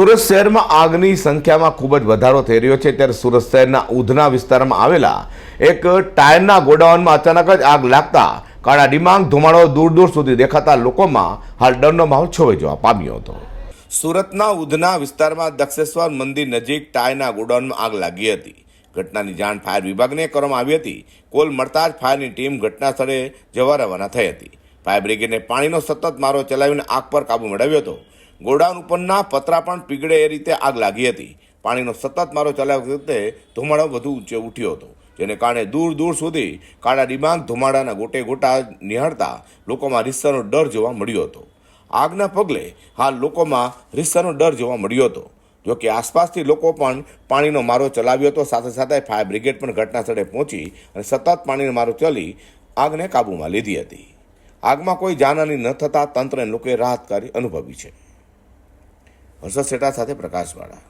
સુરત શહેરમાં આગની સંખ્યામાં ખૂબ જ વધારો થઈ રહ્યો છે. ત્યારે સુરત શહેરના ઉધના વિસ્તારમાં આવેલા એક ટાયરના ગોડાઉનમાં અચાનક જ આગ લાગતા કાળા ડિમાંગ ધુમાડો દૂર દૂર સુધી દેખાતા લોકોમાં હાલ ડરનો માહોલ છવાઈ જવા પામ્યો હતો. સુરતના ઉધના વિસ્તારમાં દક્ષેશ્વર મંદિર નજીક ટાયરના ગોડાઉનમાં આગ લાગી હતી. ઘટનાની જાણ ફાયર વિભાગને કરવામાં આવી હતી. કોલ મળતા જ ફાયરની ટીમ ઘટના સ્થળે જવા રવાના થઈ હતી. ફાયર બ્રિગેડને પાણીનો સતત મારો ચલાવીને આગ પર કાબુ મેળવ્યો હતો. ગોડાઉન ઉપરના પતરા પણ પીગળે એ રીતે આગ લાગી હતી. પાણીનો સતત મારો ચલાવતી વખતે ધુમાડો વધુ ઊંચે ઉઠ્યો હતો, જેને કારણે દૂર દૂર સુધી કાળા ડિબાંગ ધુમાડાના ગોટે ગોટા નિહાળતા લોકોમાં રીસનો ડર જોવા મળ્યો હતો. આગના પગલે હાલ લોકોમાં રીસનો ડર જોવા મળ્યો હતો. જોકે આસપાસથી લોકો પણ પાણીનો મારો ચલાવ્યો હતો, સાથે સાથે ફાયર બ્રિગેડ પણ ઘટના સ્થળે પહોંચી અને સતત પાણીનો મારો ચલી આગને કાબૂમાં લીધી હતી. આગમાં કોઈ જાનહાની ન થતાં તંત્રને લોકોએ રાહતકારી અનુભવી છે. હર્ષદ સેટા સાથે પ્રકાશવાળા.